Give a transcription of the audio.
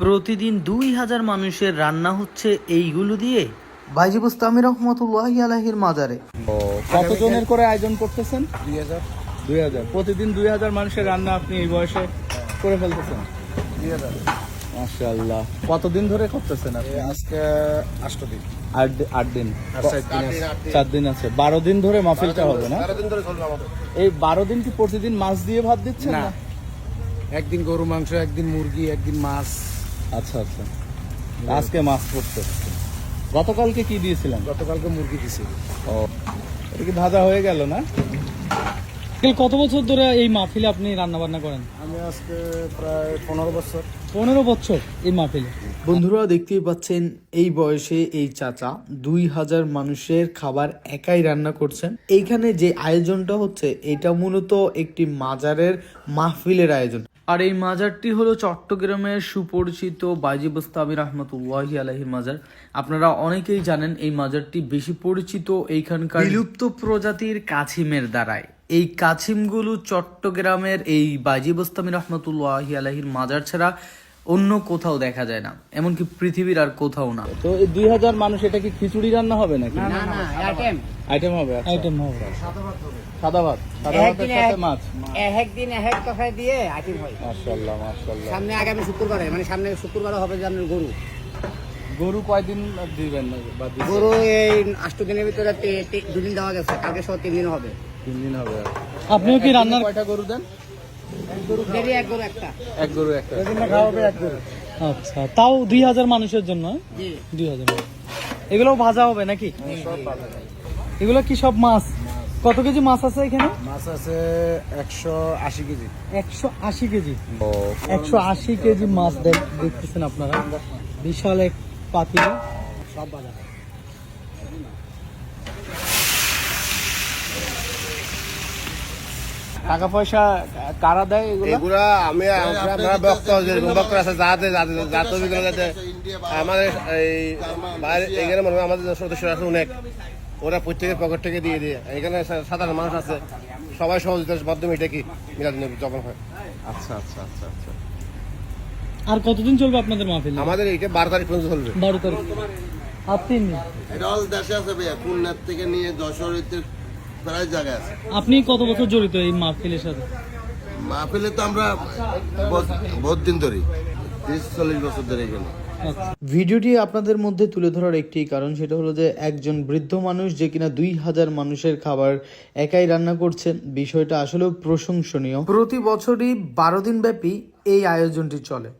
প্রতিদিন দুই হাজার মানুষের রান্না হচ্ছে এইগুলো দিয়ে। বাইজি বুস্তামি রহমতুল্লাহ আলাহির মাজারে। কতজনের করে আয়োজন করতেছেন? দুই হাজার। দুই হাজার। প্রতিদিন দুই হাজার মানুষের রান্না আপনি এই বয়সে করে ফেলতেছেন? দুই হাজার। মাশাআল্লাহ। কতদিন ধরে করতেছেন আপনি? আজকে আষ্ট দিন। আট আট দিন। চার দিন আছে। বারো দিন ধরে মাহফিলটা হবে না? দিন ধরে চলবে আমাদের। এই বারো দিন কি প্রতিদিন মাছ দিয়ে ভাত দিচ্ছেন না। না? একদিন গরু মাংস একদিন মুরগি একদিন মাছ। আচ্ছা আচ্ছা। আজকে মাছ করতে গতকালকে কি দিয়েছিলেন? গতকালকে মুরগি দিছি ও এটা কি ভাজা হয়ে গেল না? কত বছর ধরে এই মাহফিলে আপনি রান্না বান্না করেন? আমি আজকে প্রায় পনেরো বছর। পনেরো বছর এই মাহফিলে? বন্ধুরা দেখতেই পাচ্ছেন এই বয়সে এই চাচা দুই হাজার মানুষের খাবার একাই রান্না করছেন। এইখানে যে আয়োজনটা হচ্ছে এটা মূলত একটি মাজারের মাহফিলের আয়োজন। আর এই মাজারটি হলো চট্টগ্রামের সুপরিচিত বাইজি বস্তাবি রহমতুল্লাহি আলহি মাজার। আপনারা অনেকেই জানেন এই মাজারটি বেশি পরিচিত এইখানকার বিলুপ্ত প্রজাতির কাছিমের দ্বারায়। এই কাছিমগুলো চট্টগ্রামের এই বাইজি বস্তামি রহমতুল্লাহি আলহির মাজার ছাড়া অন্য কোথাও দেখা যায় না এমনকি পৃথিবীর আর কোথাও না। তো এই দুই হাজার মানুষ এটা কি খিচুড়ি রান্না হবে নাকি? না না আইটেম আইটেম হবে আচ্ছা। আইটেম হবে। সাদা ভাত সাদা ভাতের সাথে মাছ। এক এক তরকারি দিয়ে আইটেম হয়। মাশাআল্লাহ মাশাআল্লাহ। সামনে আগামী শুক্রবারে মানে সামনে শুক্রবারে হবে যে আপনার গরু। গরু কয়দিন দিবেন না গরু এই আষ্ট দিনের ভিতরে দুদিন দেওয়া গেছে কালকে সহ তিন দিন হবে। তিন দিন হবে আপনিও কি রান্নার কয়টা গরু দেন? এক গরু একটা। এক গরু একটা। খাওয়াবে এক গরু আচ্ছা তাও দুই হাজার মানুষের জন্য? দুই হাজার এগুলো ভাজা হবে নাকি? এগুলো কি সব মাছ? কত কেজি মাছ আছে এখানে? মাছ আছে একশো আশি কেজি। একশো আশি কেজি? একশো আশি কেজি মাছ দেখ- দেখতেছেন আপনারা। বিশাল এক পাতি সব বাজার টাকা পয়সা কারা দেয় এগুলো? এগুলা আমি আমরা বক্ত যেরকম বক্ত আছে যাতে যাতে যাতে যাতে আমাদের এই বাইরে এখানে মনে হয় আমাদের সদস্য আছে অনেক। ওরা প্রত্যেকের পকেট থেকে দিয়ে দিয়ে। এখানে সা- সাধারণ মানুষ আছে। সবাই সহযোগিতার মাধ্যমে এটা কি মিলাদ নবী যখন হয়। আচ্ছা আচ্ছা আচ্ছা আচ্ছা। আর কতদিন চলবে আপনাদের মাহফিল? আমাদের এইটা বারো তারিখ পর্যন্ত চলবে। বারো তারিখ। আর তিন দিন এটা অল দেশে আছে ভাইয়া। খুলনার থেকে নিয়ে যশোরের প্রায় জায়গায় আছে। আপনি কত বছর জড়িত এই মাহফিলের সাথে? মাহফিলে তো আমরা বহুত- দিন ধরি তিরিশ চল্লিশ বছর ধরে এখানে আচ্ছা। ভিডিওটি আপনাদের মধ্যে তুলে ধরার একটি কারণ সেটা হলো যে একজন বৃদ্ধ মানুষ যে কিনা দুই হাজার মানুষের খাবার একাই রান্না করছেন বিষয়টা আসলেও প্রশংসনীয়। প্রতি বছরই বারো দিন ব্যাপী এই আয়োজনটি চলে।